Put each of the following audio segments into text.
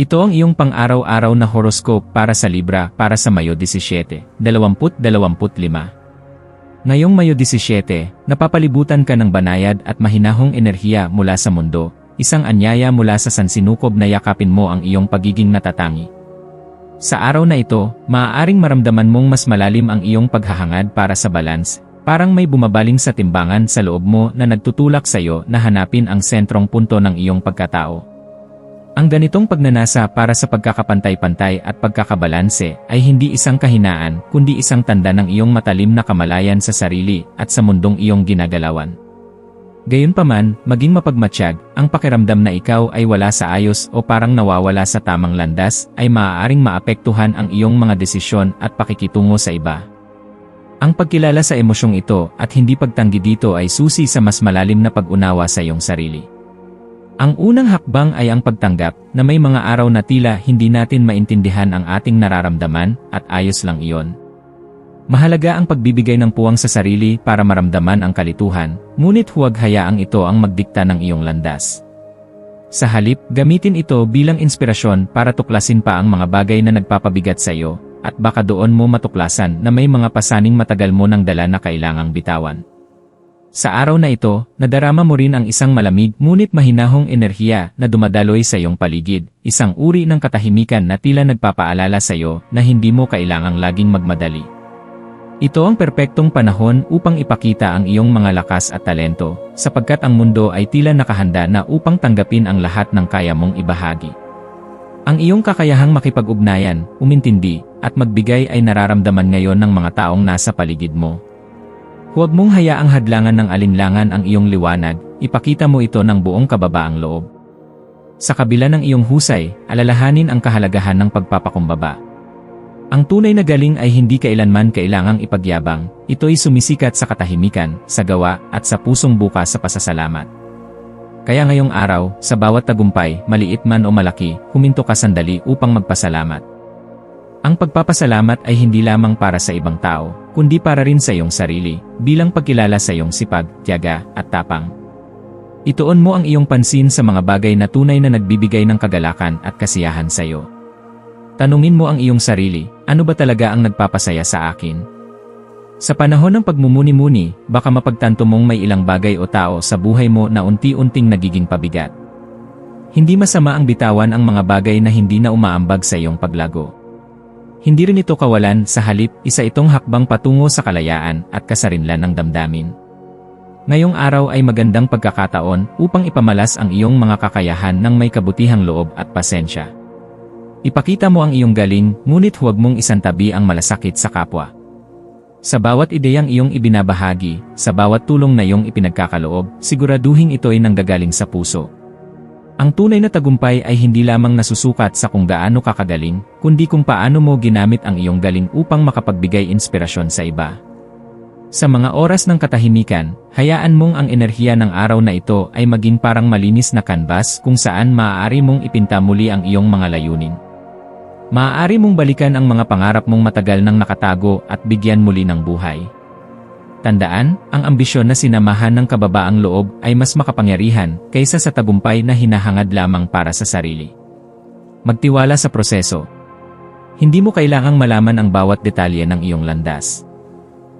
Ito ang iyong pang-araw-araw na horoscope para sa Libra para sa Mayo 17, 2025. Ngayong Mayo 17, napapalibutan ka ng banayad at mahinahong enerhiya mula sa mundo, isang anyaya mula sa sansinukob na yakapin mo ang iyong pagiging natatangi. Sa araw na ito, maaaring maramdaman mong mas malalim ang iyong paghahangad para sa balance, parang may bumabaling sa timbangan sa loob mo na nagtutulak sa iyo na hanapin ang sentrong punto ng iyong pagkatao. Ang ganitong pagnanasa para sa pagkakapantay-pantay at pagkakabalanse ay hindi isang kahinaan kundi isang tanda ng iyong matalim na kamalayan sa sarili at sa mundong iyong ginagalawan. Gayunpaman, maging mapagmatsyag, ang pakiramdam na ikaw ay wala sa ayos o parang nawawala sa tamang landas ay maaaring maapektuhan ang iyong mga desisyon at pakikitungo sa iba. Ang pagkilala sa emosyong ito at hindi pagtanggi dito ay susi sa mas malalim na pag-unawa sa iyong sarili. Ang unang hakbang ay ang pagtanggap na may mga araw na tila hindi natin maintindihan ang ating nararamdaman at ayos lang iyon. Mahalaga ang pagbibigay ng puwang sa sarili para maramdaman ang kalituhan, ngunit huwag hayaang ito ang magdikta ng iyong landas. Sa halip, gamitin ito bilang inspirasyon para tuklasin pa ang mga bagay na nagpapabigat sa iyo, at baka doon mo matuklasan na may mga pasaning matagal mo nang dala na kailangang bitawan. Sa araw na ito, nadarama mo rin ang isang malamig ngunit mahinahong enerhiya na dumadaloy sa iyong paligid, isang uri ng katahimikan na tila nagpapaalala sa iyo na hindi mo kailangang laging magmadali. Ito ang perpektong panahon upang ipakita ang iyong mga lakas at talento, sapagkat ang mundo ay tila nakahanda na upang tanggapin ang lahat ng kaya mong ibahagi. Ang iyong kakayahang makipag-ugnayan, umintindi, at magbigay ay nararamdaman ngayon ng mga taong nasa paligid mo, Huwag mong hayaang hadlangan ng alinlangan ang iyong liwanag, ipakita mo ito ng buong kababaang loob. Sa kabila ng iyong husay, alalahanin ang kahalagahan ng pagpapakumbaba. Ang tunay na galing ay hindi kailanman kailangang ipagyabang, ito'y sumisikat sa katahimikan, sa gawa, at sa pusong bukas sa pasasalamat. Kaya ngayong araw, sa bawat tagumpay, maliit man o malaki, huminto ka sandali upang magpasalamat. Ang pagpapasalamat ay hindi lamang para sa ibang tao, kundi para rin sa iyong sarili, bilang pagkilala sa iyong sipag, tiyaga, at tapang. Ituon mo ang iyong pansin sa mga bagay na tunay na nagbibigay ng kagalakan at kasiyahan sa iyo. Tanungin mo ang iyong sarili, ano ba talaga ang nagpapasaya sa akin? Sa panahon ng pagmumuni-muni, baka mapagtanto mong may ilang bagay o tao sa buhay mo na unti-unting nagiging pabigat. Hindi masama ang bitawan ang mga bagay na hindi na umaambag sa iyong paglago. Hindi rin ito kawalan sa halip isa itong hakbang patungo sa kalayaan at kasarinlan ng damdamin. Ngayong araw ay magandang pagkakataon upang ipamalas ang iyong mga kakayahan ng may kabutihang loob at pasensya. Ipakita mo ang iyong galing, ngunit huwag mong isantabi ang malasakit sa kapwa. Sa bawat ideyang iyong ibinabahagi, sa bawat tulong na iyong ipinagkakaloob, siguraduhin ito'y nanggagaling sa puso ang tunay na tagumpay ay hindi lamang nasusukat sa kung gaano kakagaling, kundi kung paano mo ginamit ang iyong galing upang makapagbigay inspirasyon sa iba. Sa mga oras ng katahimikan, hayaan mong ang enerhiya ng araw na ito ay maging parang malinis na canvas kung saan maaari mong ipinta muli ang iyong mga layunin. Maaari mong balikan ang mga pangarap mong matagal nang nakatago at bigyan muli ng buhay. Tandaan, ang ambisyon na sinamahan ng kababaang loob ay mas makapangyarihan kaysa sa tagumpay na hinahangad lamang para sa sarili. Magtiwala sa proseso. Hindi mo kailangang malaman ang bawat detalye ng iyong landas.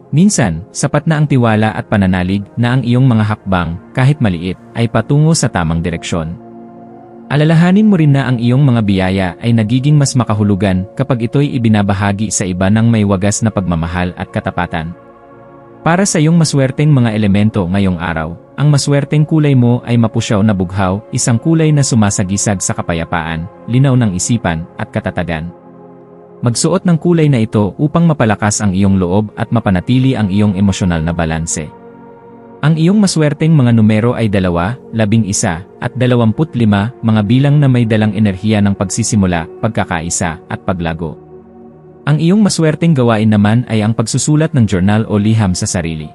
Minsan, sapat na ang tiwala at pananalig na ang iyong mga hakbang, kahit maliit, ay patungo sa tamang direksyon. Alalahanin mo rin na ang iyong mga biyaya ay nagiging mas makahulugan kapag ito'y ibinabahagi sa iba ng may wagas na pagmamahal at katapatan. Para sa iyong maswerteng mga elemento ngayong araw, ang maswerteng kulay mo ay mapusyaw na bughaw, isang kulay na sumasagisag sa kapayapaan, linaw ng isipan, at katatagan. Magsuot ng kulay na ito upang mapalakas ang iyong loob at mapanatili ang iyong emosyonal na balanse. Ang iyong maswerteng mga numero ay dalawa, labing isa, at dalawamput lima, mga bilang na may dalang enerhiya ng pagsisimula, pagkakaisa, at paglago. Ang iyong maswerteng gawain naman ay ang pagsusulat ng journal o liham sa sarili.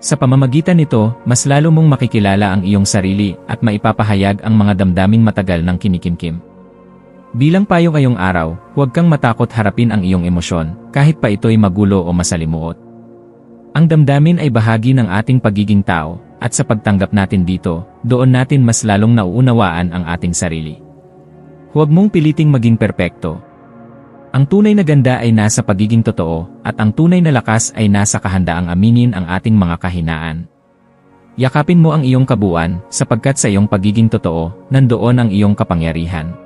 Sa pamamagitan nito, mas lalo mong makikilala ang iyong sarili at maipapahayag ang mga damdaming matagal ng kinikimkim. Bilang payo ngayong araw, huwag kang matakot harapin ang iyong emosyon, kahit pa ito'y magulo o masalimuot. Ang damdamin ay bahagi ng ating pagiging tao, at sa pagtanggap natin dito, doon natin mas lalong nauunawaan ang ating sarili. Huwag mong piliting maging perpekto. Ang tunay na ganda ay nasa pagiging totoo, at ang tunay na lakas ay nasa kahandaang aminin ang ating mga kahinaan. Yakapin mo ang iyong kabuuan, sapagkat sa iyong pagiging totoo, nandoon ang iyong kapangyarihan.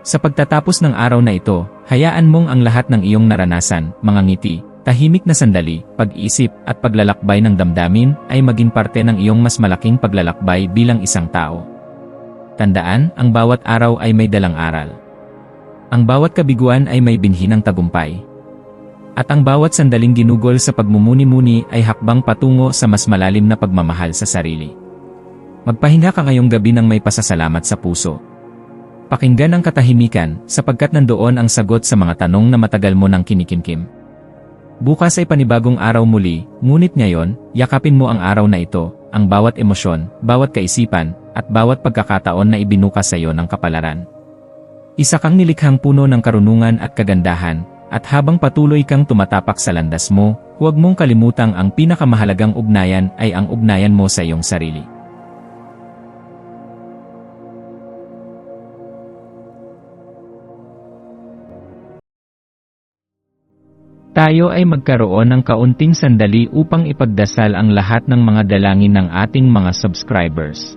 Sa pagtatapos ng araw na ito, hayaan mong ang lahat ng iyong naranasan, mga ngiti, tahimik na sandali, pag-isip, at paglalakbay ng damdamin ay maging parte ng iyong mas malaking paglalakbay bilang isang tao. Tandaan, ang bawat araw ay may dalang aral. Ang bawat kabiguan ay may binhi ng tagumpay. At ang bawat sandaling ginugol sa pagmumuni-muni ay hakbang patungo sa mas malalim na pagmamahal sa sarili. Magpahinga ka ngayong gabi ng may pasasalamat sa puso. Pakinggan ang katahimikan sapagkat nandoon ang sagot sa mga tanong na matagal mo nang kinikimkim. Bukas ay panibagong araw muli, ngunit ngayon, yakapin mo ang araw na ito, ang bawat emosyon, bawat kaisipan, at bawat pagkakataon na ibinukas sa iyo ng kapalaran. Isa kang nilikhang puno ng karunungan at kagandahan, at habang patuloy kang tumatapak sa landas mo, huwag mong kalimutang ang pinakamahalagang ugnayan ay ang ugnayan mo sa iyong sarili. Tayo ay magkaroon ng kaunting sandali upang ipagdasal ang lahat ng mga dalangin ng ating mga subscribers.